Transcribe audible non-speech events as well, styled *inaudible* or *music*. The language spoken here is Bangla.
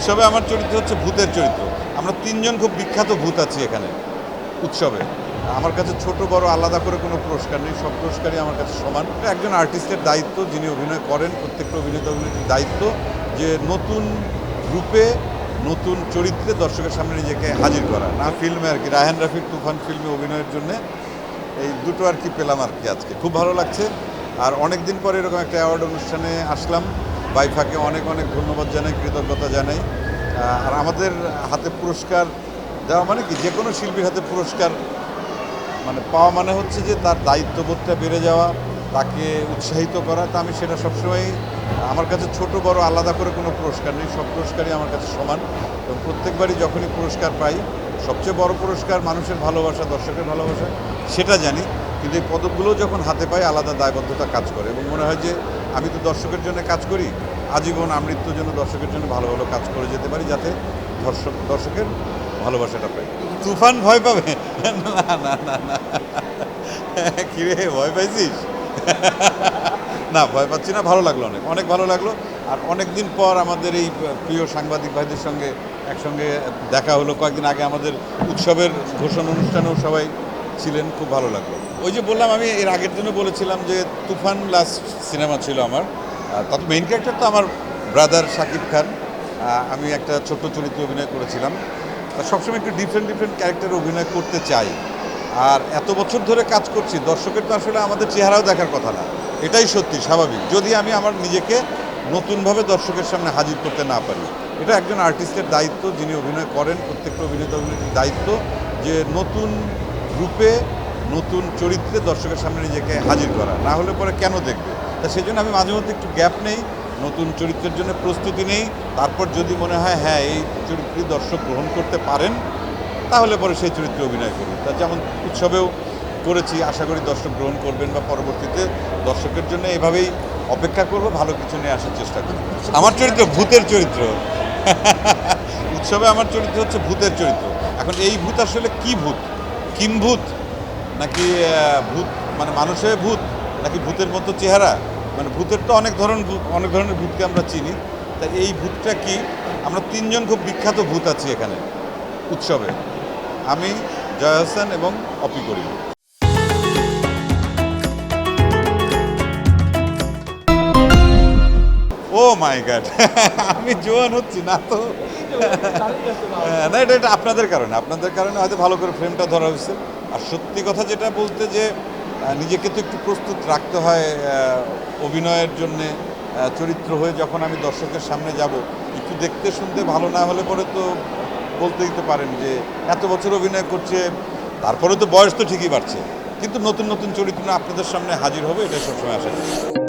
উৎসবে আমার চরিত্র হচ্ছে ভূতের চরিত্র। আমরা তিনজন খুব বিখ্যাত ভূত আছি এখানে উৎসবে। আমার কাছে ছোট, বড়, আলাদা করে কোনো পুরস্কার নেই। সব পুরস্কারই আমার কাছে সমান। একজন আর্টিস্টের দায়িত্ব, যিনি অভিনয় করেন, প্রত্যেকটা অভিনেতা অভিনেত্রীর দায়িত্ব, যে নতুন রূপে, নতুন চরিত্রে দর্শকের সামনে নিজেকে হাজির করা। না ফিল্মে আর কি, রায়হান রাফির তুফান ফিল্মে অভিনয়ের জন্য এই দুটো আর কি পেলাম আর কি আজকে। খুব ভালো লাগছে। আর অনেক দিন পরে এরকম একটা অ্যাওয়ার্ড অনুষ্ঠানে আসলাম। বাইফাকে অনেক অনেক ধন্যবাদ জানাই, কৃতজ্ঞতা জানাই। আর আমাদের হাতে পুরস্কার দেওয়া মানে কি? যে কোনো শিল্পীর হাতে পুরস্কার মানে পাওয়া মানে হচ্ছে যে তার দায়িত্ববোধটা বেড়ে যাওয়া তাকে উৎসাহিত করা, তা আমি সেটা সবসময় আমার কাছে ছোট, বড়, আলাদা করে কোনো পুরস্কার নেই, সব পুরস্কারই আমার কাছে সমান। এবং প্রত্যেকবারই যখনই পুরস্কার পাই, সবচেয়ে বড় পুরস্কার মানুষের ভালোবাসা, দর্শকের ভালোবাসা, সেটা জানি। কিন্তু এই পদকগুলো যখন হাতে পাই, আলাদা দায়বদ্ধতা কাজ করে এবং মনে হয় যে আমি তো দর্শকের জন্য কাজ করি, আজীবন আমৃত্যুর জন্য দর্শকের জন্য ভালো ভালো কাজ করে যেতে পারি যাতে দর্শক দর্শকের ভালোবাসাটা পাই। তুফান ভয় পাবে? *laughs* না না না না। *laughs* কিরে, ভয় পাইছিস? *laughs* না, ভয় পাচ্ছি না, ভালো লাগল অনেক। অনেক ভালো লাগল। আর অনেক দিন পর আমাদের এই প্রিয় সাংবাদিক ভাইদের সঙ্গে একসঙ্গে দেখা হলো। কয়েকদিন আগে আমাদের উৎসবের ঘোষণা অনুষ্ঠানেও সবাই ছিলেন, খুব ভালো লাগল। ওই যে বললাম, আমি এর আগের দিনও বলেছিলাম যে তুফান লাস্ট সিনেমা ছিল আমার। তাতে মেইন ক্যারেক্টার তো আমার ব্রাদার শাকিব খান। আমি একটা ছোট্ট চরিত্রে অভিনয় করেছিলাম। সবসময় একটু ডিফারেন্ট ডিফারেন্ট ক্যারেক্টার অভিনয় করতে চাই। আর এত বছর ধরে কাজ করছি, দর্শকের তো আসলে আমাদের চেহারাও দেখার কথা না। এটাই সত্যি, স্বাভাবিক। যদি আমি আমার নিজেকে নতুনভাবে দর্শকের সামনে হাজির করতে না পারি, এটা একজন আর্টিস্টের দায়িত্ব, যিনি অভিনয় করেন, প্রত্যেকটা অভিনেতা অভিনেত্রীর দায়িত্ব যে নতুন রূপে, নতুন চরিত্রে দর্শকের সামনে নিজেকে হাজির করা, না হলে পরে কেন দেখবে? তা সেই জন্য আমি মাঝে মধ্যে একটু গ্যাপ নেই, নতুন চরিত্রের জন্য প্রস্তুতি নেই, তারপর যদি মনে হয় হ্যাঁ এই চরিত্রটি দর্শক গ্রহণ করতে পারেন তাহলে পরে সেই চরিত্রে অভিনয় করি তা যেমন উৎসবেও করেছি, আশা করি দর্শক গ্রহণ করবেন বা পরবর্তীতে দর্শকের জন্য এভাবেই অপেক্ষা করব, ভালো কিছু নিয়ে আসার চেষ্টা করি আমার চরিত্র ভূতের চরিত্র। *laughs* উৎসবে আমার চরিত্র হচ্ছে ভূতের চরিত্র। এখন এই ভূত আসলে কি ভূত? কিম ভূত? নাকি ভূত মানে মানুষের ভূত? নাকি ভূতের মতো চেহারা? মানে ভূতের তো অনেক ধরন অনেক ধরনের ভূতকে আমরা চিনি। তা এই ভূতটা কি? আমরা তিনজন খুব বিখ্যাত ভূত আছি এখানে, উৎসবে। আমি জয় হোসেন এবং অপি করিম ও মাই গড আমি জোয়ান হচ্ছি না তো। হ্যাঁ, না এটা এটা আপনাদের কারণে আপনাদের কারণে হয়তো ভালো করে ফ্রেমটা ধরা হয়েছে। আর সত্যি কথা যেটা বলতে যে নিজেকে তো একটু প্রস্তুত রাখতে হয় অভিনয়ের জন্যে চরিত্র হয়ে যখন আমি দর্শকের সামনে যাব একটু দেখতে শুনতে ভালো না হলে পরে তো বলতেই দিতে পারেন যে এত বছর অভিনয় করছে, তারপরে তো বয়স তো ঠিকই বাড়ছে। কিন্তু নতুন নতুন চরিত্র আপনাদের সামনে হাজির হবে এটাই সবসময় আশা করি